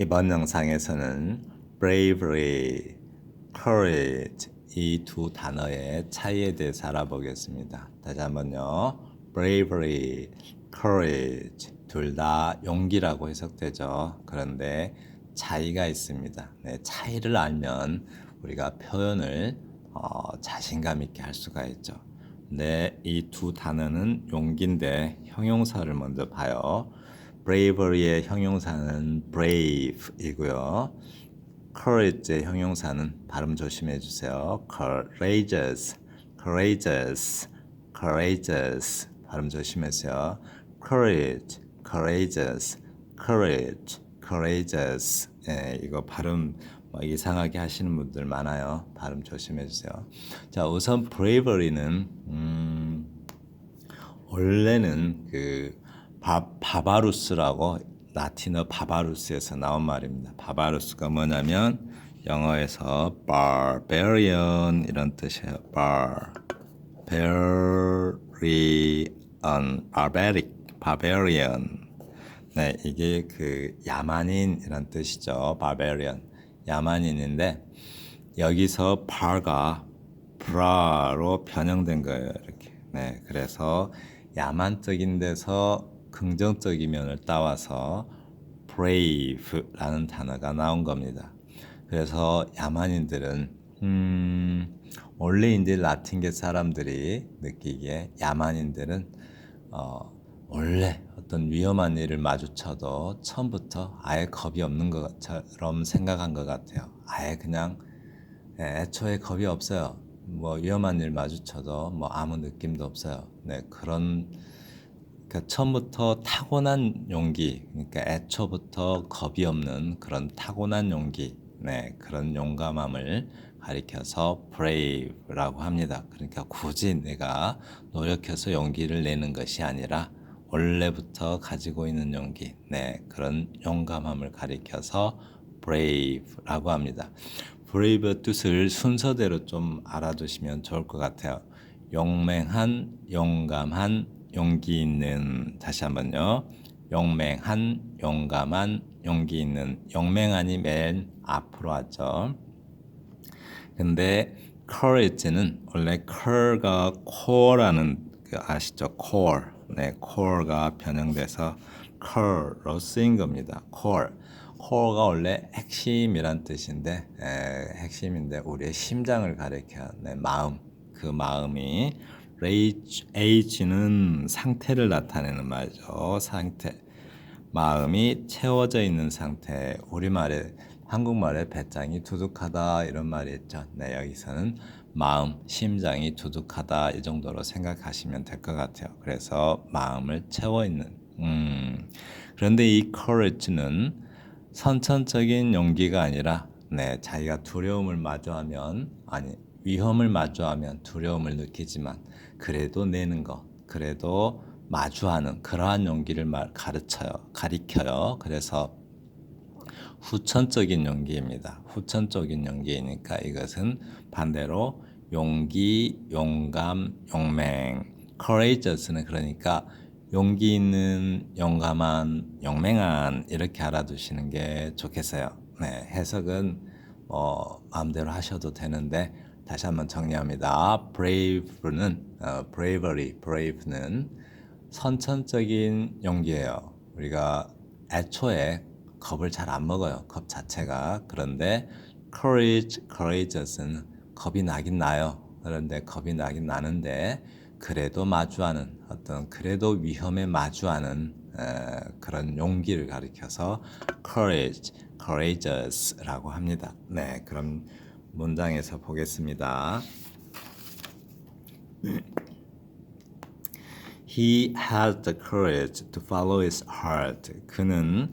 이번 영상에서는 bravery, courage 이 두 단어의 차이에 대해서 알아보겠습니다. 다시 한번요. bravery, courage 둘 다 용기라고 해석되죠. 그런데 차이가 있습니다. 네, 차이를 알면 우리가 표현을 어, 자신감 있게 할 수가 있죠. 네, 이 두 단어는 용기인데 형용사를 먼저 봐요. Bravery의 형용사는 brave이고요. courage의 형용사는 발음 조심해 주세요. courageous, courageous, courageous 발음 조심하세요. courage, courageous, courage, courageous. 예, 이거 발음 뭐 이상하게 하시는 분들 많아요. 발음 조심해 주세요. 자, 우선 bravery는 음, 원래는 그 바, 바바루스라고 라틴어 바바루스에서 나온 말입니다. 바바루스가 뭐냐면 영어에서 barbarian 이런 뜻이에요. barbarian, barbaric, barbarian. 네, 이게 그 야만인이란 뜻이죠. barbarian, 야만인인데 여기서 bar가 브라로 변형된 거예요. 이렇게. 네, 그래서 야만적인 데서 긍정적인 면을 따와서 brave라는 단어가 나온 겁니다. 그래서 야만인들은 음, 원래 이제 라틴계 사람들이 느끼기에 야만인들은 어, 원래 어떤 위험한 일을 마주쳐도 처음부터 아예 겁이 없는 것처럼 생각한 것 같아요. 아예 그냥 예, 애초에 겁이 없어요. 뭐 위험한 일 마주쳐도 뭐 아무 느낌도 없어요. 네, 그런 그러니까 처음부터 타고난 용기, 그러니까 애초부터 겁이 없는 그런 타고난 용기, 네, 그런 용감함을 가리켜서 brave라고 합니다. 그러니까 굳이 내가 노력해서 용기를 내는 것이 아니라 원래부터 가지고 있는 용기, 네, 그런 용감함을 가리켜서 brave라고 합니다. brave 뜻을 순서대로 좀 알아두시면 좋을 것 같아요. 용맹한, 용감한, 용기 있는 다시 한번요. 용맹한, 용감한, 용기 있는 용맹한이 맨 앞으로 하죠. 근데 courage는 원래 core가 core라는 그 아시죠? core. 네, core가 변형돼서 core로 쓰인 겁니다. core. core가 원래 핵심이란 뜻인데 에, 핵심인데 우리의 심장을 가리켜 네, 마음. 그 마음이 age는 상태를 나타내는 말이죠. 상태. 마음이 채워져 있는 상태. 우리말에 한국말에 배짱이 두둑하다 이런 말이 있죠. 네, 여기서는 마음, 심장이 두둑하다 이 정도로 생각하시면 될 것 같아요. 그래서 마음을 채워 있는. 음. 그런데 이 courage는 선천적인 용기가 아니라 네, 자기가 두려움을 마주하면 아니 위험을 마주하면 두려움을 느끼지만 그래도 내는 것, 그래도 마주하는 그러한 용기를 말 가르쳐요, 가리켜요. 그래서 후천적인 용기입니다. 후천적인 용기이니까 이것은 반대로 용기, 용감, 용맹, courageous는 그러니까 용기 있는, 용감한, 용맹한 이렇게 알아두시는 게 좋겠어요. 네, 해석은 뭐 마음대로 하셔도 되는데 다시 한번 정리합니다. brave는 어, bravery, brave는 선천적인 용기예요. 우리가 애초에 겁을 잘 안 먹어요. 겁 자체가. 그런데 courage, courageous는 겁이 나긴 나요. 그런데 겁이 나긴 나는데 그래도 마주하는 어떤 그래도 위험에 마주하는 에, 그런 용기를 가리켜서 courage, courageous라고 합니다. 네, 그럼 문장에서 보겠습니다. He had the courage to follow his heart. 그는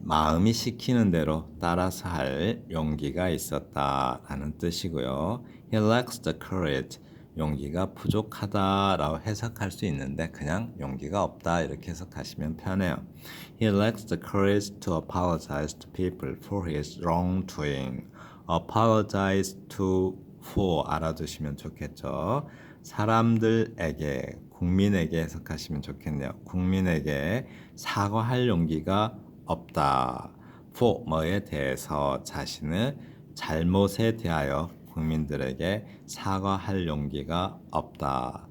마음이 시키는 대로 따라서 할 용기가 있었다라는 뜻이고요. He lacks the courage. 용기가 부족하다라고 해석할 수 있는데 그냥 용기가 없다 이렇게 해석하시면 편해요. He lacks the courage to apologize to people for his wrongdoing. Apologize to for 알아두시면 좋겠죠. 사람들에게 국민에게 해석하시면 좋겠네요. 국민에게 사과할 용기가 없다. for 뭐에 대해서 자신의 잘못에 대하여 국민들에게 사과할 용기가 없다.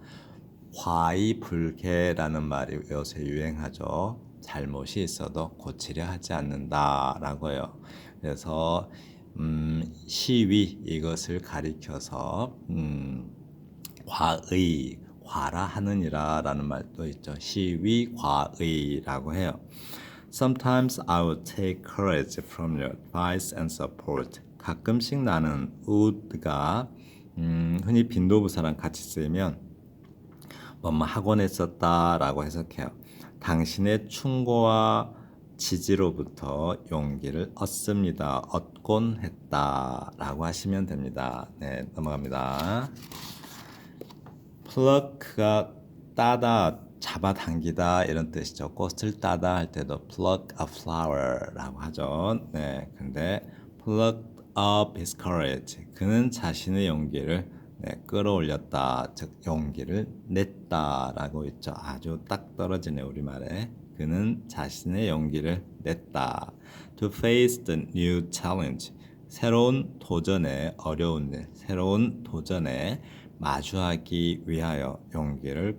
화이불개라는 말이 요새 유행하죠. 잘못이 있어도 고치려 하지 않는다라고 해요. 그래서 음, 시위 이것을 가리켜서 음, 과의 과라 하느니라라는 말도 있죠. 시위 과의라고 해요. Sometimes I will take courage from your advice and support. 가끔씩 나는 would가 음, 흔히 빈도부사랑 같이 쓰이면 뭐뭐 하곤 했었다라고 해석해요. 당신의 충고와 지지로부터 용기를 얻습니다. 얻곤 했다 라고 하시면 됩니다. 네, 넘어갑니다. pluck가 따다, 잡아당기다 이런 뜻이죠. 꽃을 따다 할 때도 pluck a flower라고 하죠. 네, 근데 pluck up his courage. 그는 자신의 용기를 네, 끌어올렸다, 즉 용기를 냈다라고 있죠. 아주 딱 떨어지네 우리말에. 그는 자신의 용기를 냈다. To face the new challenge. 새로운 도전에 어려운 일, 새로운 도전에 마주하기 위하여 용기를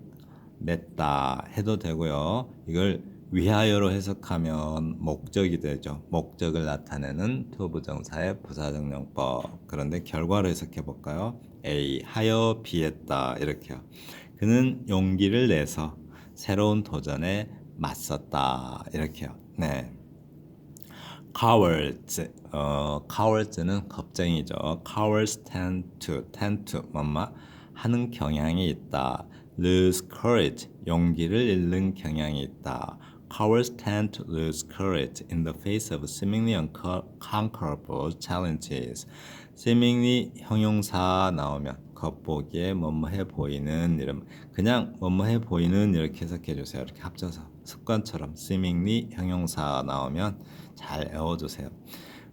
냈다 해도 되고요. 이걸 위하여로 해석하면 목적이 되죠. 목적을 나타내는 투부정사의 부사정령법. 그런데 결과로 해석해 볼까요? A 하여 비했다 이렇게요. 그는 용기를 내서 새로운 도전에 맞섰다 이렇게요. 네. cowards 어 cowards는 겁쟁이죠. cowards tend to tend to 뭐뭐 하는 경향이 있다. lose courage 용기를 잃는 경향이 있다. cowards tend to lose courage in the face of seemingly unconquerable challenges. seemingly 형용사 나오면 겉보기에 뭐뭐해 보이는 이름 그냥 뭐뭐해 보이는 이렇게 해석해 주세요. 이렇게 합쳐서 습관처럼 seemingly 형용사 나오면 잘 외워 주세요.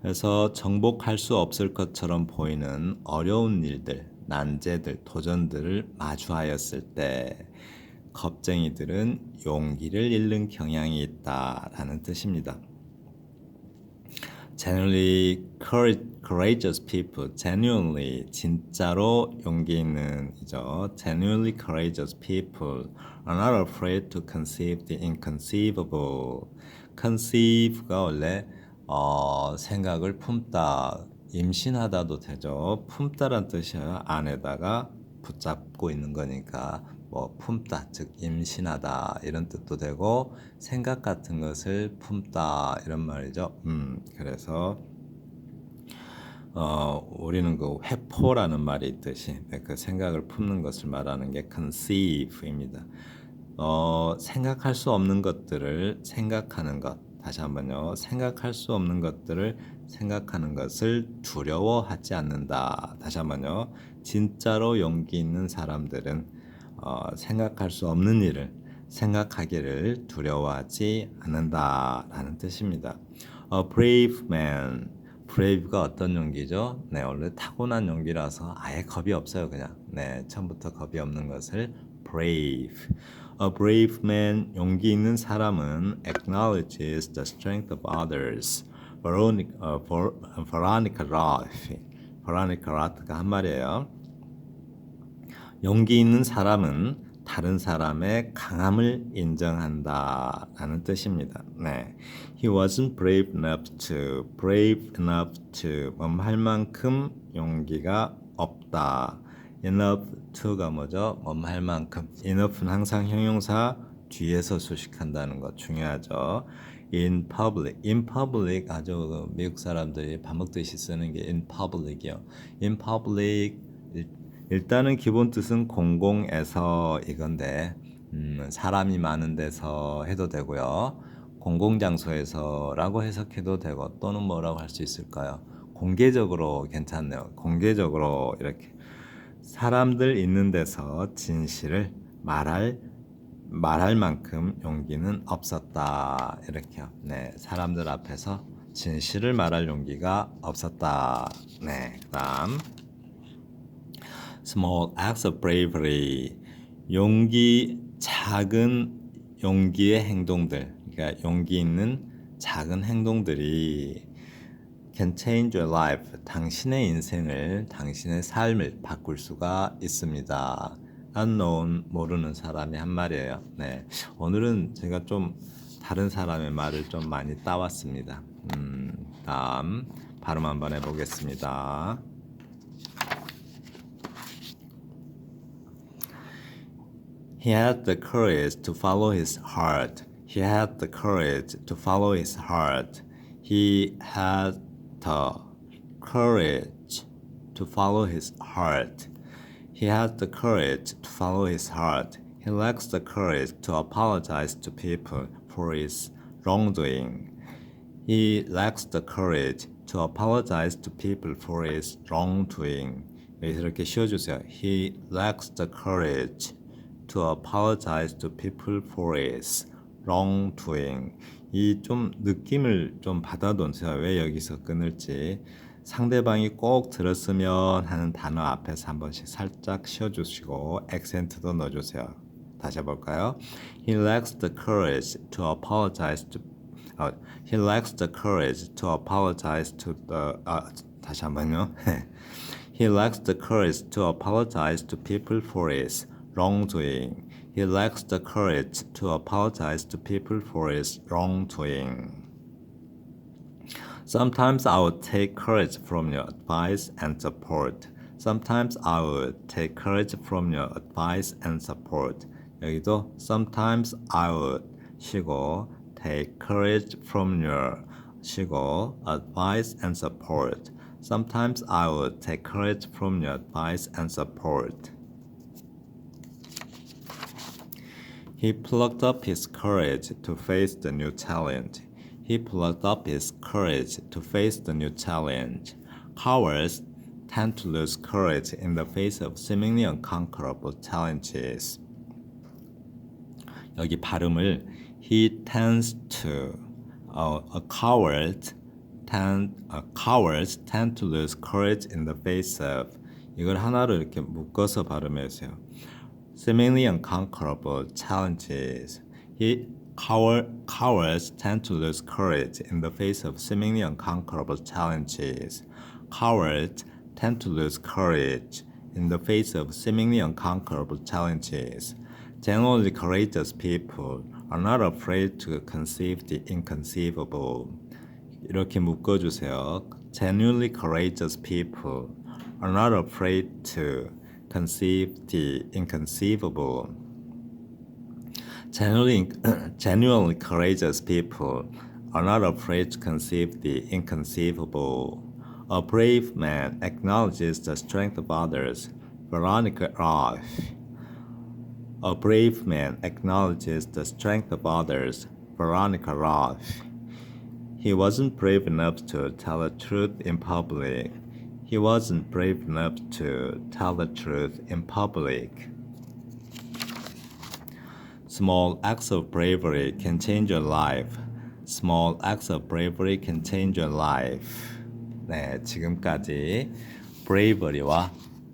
그래서 정복할 수 없을 것처럼 보이는 어려운 일들, 난제들, 도전들을 마주하였을 때 겁쟁이들은 용기를 잃는 경향이 있다라는 뜻입니다. Genuinely courageous people, genuinely 진짜로 용기 있는 이죠. genuinely courageous people are not afraid to conceive the inconceivable. conceive가 원래 어, 생각을 품다, 임신하다도 되죠. 품다란 뜻이에요. 안에다가 붙잡고 있는 거니까 뭐 품다 즉 임신하다 이런 뜻도 되고 생각 같은 것을 품다 이런 말이죠. 음 그래서 어 우리는 그 회포라는 말이 있듯이 네, 그 생각을 품는 것을 말하는 게 conceive입니다. 어 생각할 수 없는 것들을 생각하는 것 다시 한번요 생각할 수 없는 것들을 생각하는 것을 두려워하지 않는다. 다시 한번요 진짜로 용기 있는 사람들은 어, 생각할 수 없는 일을 생각하기를 두려워하지 않는다라는 뜻입니다. A brave man. brave가 어떤 용기죠? 네, 원래 타고난 용기라서 아예 겁이 없어요, 그냥. 네, 처음부터 겁이 없는 것을 brave. A brave man, 용기 있는 사람은 acknowledges the strength of others. Veronica, uh, Veronica Roth. Veronica Roth가 한 말이에요. 용기 있는 사람은 다른 사람의 강함을 인정한다라는 뜻입니다. 네. He wasn't brave enough to brave enough to 뭐할 만큼 용기가 없다. enough to가 뭐죠? 뭐할 만큼. enough는 항상 형용사 뒤에서 수식한다는 것 중요하죠. in public, in public 아주 미국 사람들이 밥 먹듯이 쓰는 게 in public이요. in public 일단은 기본 뜻은 공공에서 이건데 음, 사람이 많은 데서 해도 되고요. 공공장소에서라고 해석해도 되고 또는 뭐라고 할 수 있을까요? 공개적으로 괜찮네요. 공개적으로 이렇게 사람들 있는 데서 진실을 말할 말할 만큼 용기는 없었다. 이렇게요. 네, 사람들 앞에서 진실을 말할 용기가 없었다. 네, 그다음 small acts of bravery. 용기 작은 용기의 행동들. 그러니까 용기 있는 작은 행동들이 can change your life. 당신의 인생을, 당신의 삶을 바꿀 수가 있습니다. unknown 모르는 사람이 한 말이에요. 네. 오늘은 제가 좀 다른 사람의 말을 좀 많이 따왔습니다. 음, 다음 발음 한번 해보겠습니다. He had the courage to follow his heart. He had the courage to follow his heart. He had the courage to follow his heart. He had the courage to follow his heart. He lacks the courage to apologize to people for his wrongdoing. He lacks the courage to apologize to people for his wrongdoing. 여기서 이렇게 씌워주세요. He lacks the courage to apologize to people for his wrongdoing. 이 좀 느낌을 좀 받아놓으세요. 왜 여기서 끊을지. 상대방이 꼭 들었으면 하는 단어 앞에서 한 번씩 살짝 쉬어주시고 액센트도 넣어주세요. 다시 해볼까요? He lacks the courage to apologize to 어, he lacks the courage to apologize to the 아, 다시 한번요. he lacks the courage to apologize to people for his wrongdoing. He lacks the courage to apologize to people for his wrongdoing. Sometimes I would take courage from your advice and support. Sometimes I would take courage from your advice and support. 여기도 sometimes I would 쉬고 take courage from your 쉬고 advice and support. Sometimes I would take courage from your advice and support. He plucked up his courage to face the new challenge. He plucked up his courage to face the new challenge. Cowards tend to lose courage in the face of seemingly unconquerable challenges. 여기 발음을 he tends to uh, a coward tend a cowards tend to lose courage in the face of 이걸 하나로 이렇게 묶어서 발음해주세요. seemingly unconquerable challenges. He coward, cowards tend to lose courage in the face of seemingly unconquerable challenges. Cowards tend to lose courage in the face of seemingly unconquerable challenges. Generally courageous people are not afraid to conceive the inconceivable. 이렇게 묶어주세요. Genuinely courageous people are not afraid to conceive the inconceivable. Genuinely, genuinely courageous people are not afraid to conceive the inconceivable. A brave man acknowledges the strength of others. Veronica Roth. A brave man acknowledges the strength of others. Veronica Roth. He wasn't brave enough to tell the truth in public. He wasn't brave enough to tell the truth in public. Small acts of bravery can change your life. Small acts of bravery can change your life. 네, 지금까지 bravery와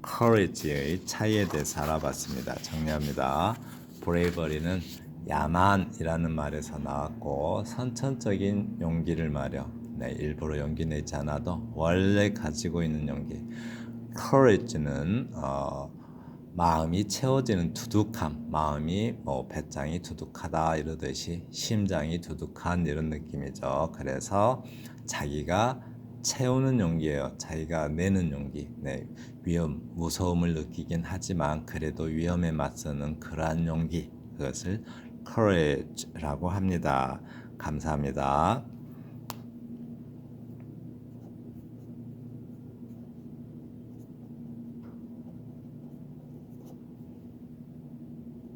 courage의 차이에 대해서 알아봤습니다. 정리합니다. bravery는 야만이라는 말에서 나왔고 선천적인 용기를 말여. 네, 일부러 용기 내지 않아도 원래 가지고 있는 용기. courage는 어, 마음이 채워지는 두둑함, 마음이 뭐 배짱이 두둑하다 이러듯이 심장이 두둑한 이런 느낌이죠. 그래서 자기가 채우는 용기예요. 자기가 내는 용기. 네, 위험, 무서움을 느끼긴 하지만 그래도 위험에 맞서는 그러한 용기. 그것을 courage라고 합니다. 감사합니다.